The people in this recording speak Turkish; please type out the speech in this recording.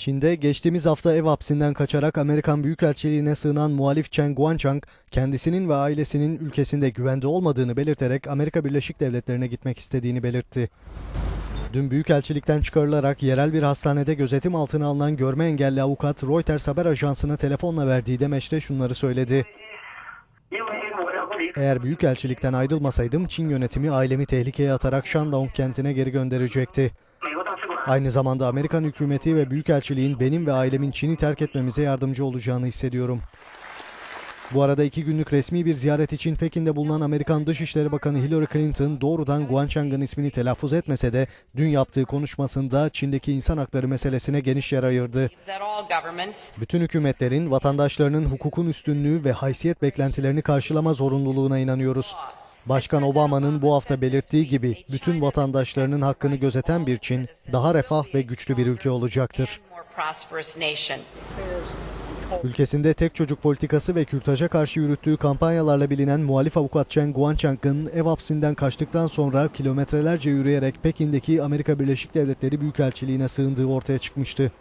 Çin'de geçtiğimiz hafta ev hapsinden kaçarak Amerikan Büyükelçiliğine sığınan muhalif Chen Guangchang, kendisinin ve ailesinin ülkesinde güvende olmadığını belirterek Amerika Birleşik Devletleri'ne gitmek istediğini belirtti. Dün Büyükelçilikten çıkarılarak yerel bir hastanede gözetim altına alınan görme engelli avukat Reuters haber ajansına telefonla verdiği demeçte şunları söyledi. Eğer Büyükelçilikten ayrılmasaydım Çin yönetimi ailemi tehlikeye atarak Shandong kentine geri gönderecekti. Aynı zamanda Amerikan hükümeti ve Büyükelçiliğin benim ve ailemin Çin'i terk etmemize yardımcı olacağını hissediyorum. Bu arada iki günlük resmi bir ziyaret için Pekin'de bulunan Amerikan Dışişleri Bakanı Hillary Clinton doğrudan Guangzhou'nun ismini telaffuz etmese de dün yaptığı konuşmasında Çin'deki insan hakları meselesine geniş yer ayırdı. Bütün hükümetlerin vatandaşlarının hukukun üstünlüğü ve haysiyet beklentilerini karşılama zorunluluğuna inanıyoruz. Başkan Obama'nın bu hafta belirttiği gibi bütün vatandaşlarının hakkını gözeten bir Çin daha refah ve güçlü bir ülke olacaktır. Ülkesinde tek çocuk politikası ve kürtaja karşı yürüttüğü kampanyalarla bilinen muhalif avukat Chen Guangchang'ın ev hapsinden kaçtıktan sonra kilometrelerce yürüyerek Pekin'deki Amerika Birleşik Devletleri Büyükelçiliğine sığındığı ortaya çıkmıştı.